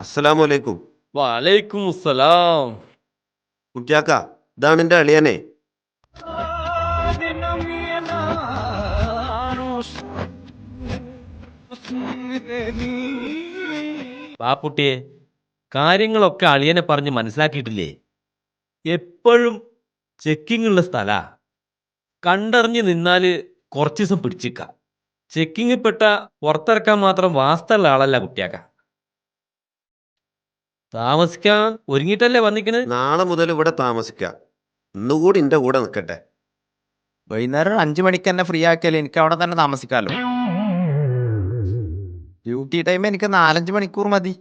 അസ്സലാമു അലൈക്കും വലൈക്കും സലാം കുട്ടിയാക്ക ഇതാണ് എന്റെ അളിയനെ. പാപ്പുട്ടിയെ കാര്യങ്ങളൊക്കെ അളിയനെ പറഞ്ഞ് മനസ്സിലാക്കിയിട്ടില്ലേ? എപ്പോഴും ചെക്കിംഗ് ഉള്ള സ്ഥല. കണ്ടറിഞ്ഞ് നിന്നാൽ കുറച്ച് ദിവസം പിടിച്ചിക്ക. ചെക്കിങ് പെട്ട പുറത്തിറക്കാൻ മാത്രം വാസ്തുള്ള ആളല്ല കുട്ടിയാക്ക. താമസിക്കാൻ ഒരുങ്ങിട്ടല്ലേ വന്നിക്കണ്? നാളെ മുതൽ ഇവിടെ താമസിക്കാം. ഇന്നുകൂടി എന്റെ കൂടെ നിൽക്കട്ടെ. വൈകുന്നേരം ഒരു അഞ്ചു മണിക്ക് തന്നെ ഫ്രീ ആക്കിയാലേ എനിക്ക് അവിടെ തന്നെ താമസിക്കാമല്ലോ ഡ്യൂട്ടി ടൈം എനിക്ക് നാലഞ്ച് മണിക്കൂർ മതി.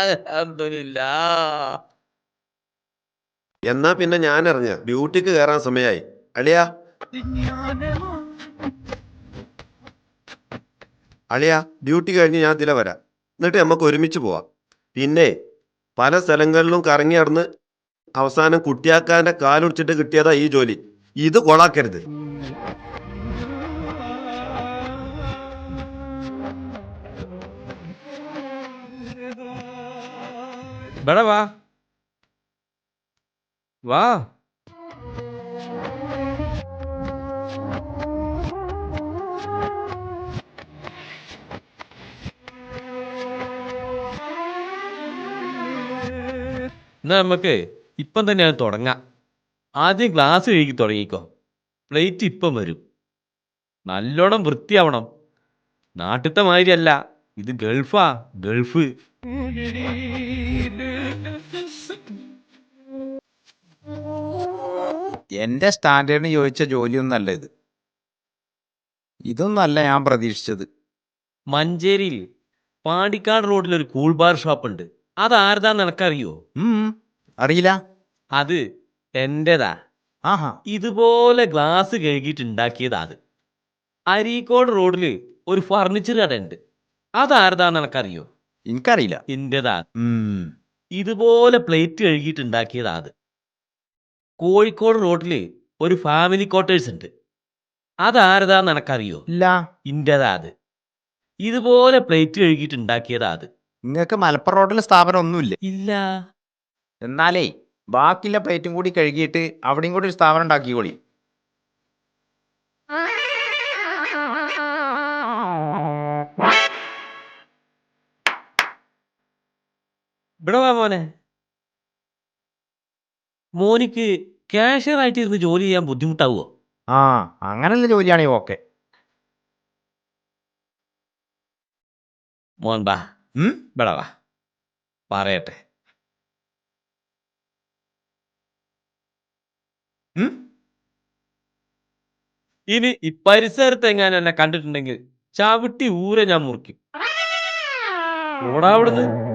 അൽഹംദുലില്ലാ. എന്നാ പിന്നെ ഞാൻ അറിഞ്ഞ ഡ്യൂട്ടിക്ക് കയറാൻ സമയായി. അളിയ. അളിയ ഡ്യൂട്ടി കഴിഞ്ഞ് ഞാൻ ഇതിലെ വരാം. എന്നിട്ട് നമുക്ക് ഒരുമിച്ച് പോവാം. പിന്നെ പല സ്ഥലങ്ങളിലും കറങ്ങി നടന്ന് അവസാനം കുട്ടിയാക്കാന്റെ കാലുടിച്ചിട്ട് കിട്ടിയതാ ഈ ജോലി. ഇത് കൊളാക്കരുത്. വാ. വാ. എന്നാ നമുക്ക് ഇപ്പം തന്നെ അത് തുടങ്ങാം. ആദ്യം ഗ്ലാസ് കഴുകി തുടങ്ങിക്കോ. പ്ലേറ്റ് ഇപ്പം വരും. നല്ലോണം വൃത്തിയാവണം. നാട്ടിലത്തെ മാതിരിയല്ല. ഇത് ഗൾഫാ. ഗൾഫ്. എന്റെ സ്റ്റാൻഡേർഡിന് ചോദിച്ച ജോലിയൊന്നും അല്ല ഇത്. ഇതൊന്നല്ല ഞാൻ പ്രതീക്ഷിച്ചത്. മഞ്ചേരിയിൽ പാണ്ടിക്കാട് റോഡിൽ ഒരു കൂൾ ബാർ ഷോപ്പ് ഉണ്ട് അത് ആരതാന്ന് നിനക്കറിയോ അറിയില്ല. അത് എന്റേതാ. ആഹാ. ഇതുപോലെ ഗ്ലാസ് കഴുകിയിട്ട് ഉണ്ടാക്കിയതാ അത് അരീക്കോട് റോഡിൽ ഒരു ഫർണിച്ചർ കട ഉണ്ട് അത് ആരതാന്ന് നിനക്കറിയോ? എനിക്കറിയില്ല. എന്റേതാ ഇതുപോലെ പ്ലേറ്റ് കഴുകിയിട്ട് ഉണ്ടാക്കിയതാ അത് കോഴിക്കോട് റോഡിൽ ഒരു ഫാമിലി ക്വാർട്ടേഴ്സ് ഉണ്ട്. അത് ആരതാന്ന് നിനക്കറിയോ? ഇല്ല. ഇന്റേതാ അത് ഇതുപോലെ പ്ലേറ്റ് കഴുകിയിട്ട് ഉണ്ടാക്കിയതാ അത് നിങ്ങൾക്ക് മലപ്പുറം റോഡിൽ സ്ഥാപനം ഒന്നുമില്ല? ഇല്ല. എന്നാലേ ബാക്കിയുള്ള പ്ലേറ്റും കൂടി കഴുകിയിട്ട് അവിടെയും കൂടി ഒരു സ്ഥാപനം ഉണ്ടാക്കിക്കോളി. ഇവിടെ വാ മോനെ. മോനിക്ക് ക്യാഷ്യർ ആയിട്ട് ഇരുന്ന് ജോലി ചെയ്യാൻ ബുദ്ധിമുട്ടാവുമോ ആ അങ്ങനെയുള്ള ജോലിയാണെങ്കിൽ ഓക്കെ. മോൻ ബാ? ഇവിടെ വാ. പറയട്ടെ? ഇനി ഈ പരിസരത്ത് എങ്ങാനും എന്നെ കണ്ടിട്ടുണ്ടെങ്കിൽ ചവിട്ടി ഊരെ ഞാൻ മുറിക്കും. ഓടാ അവിടുന്ന്.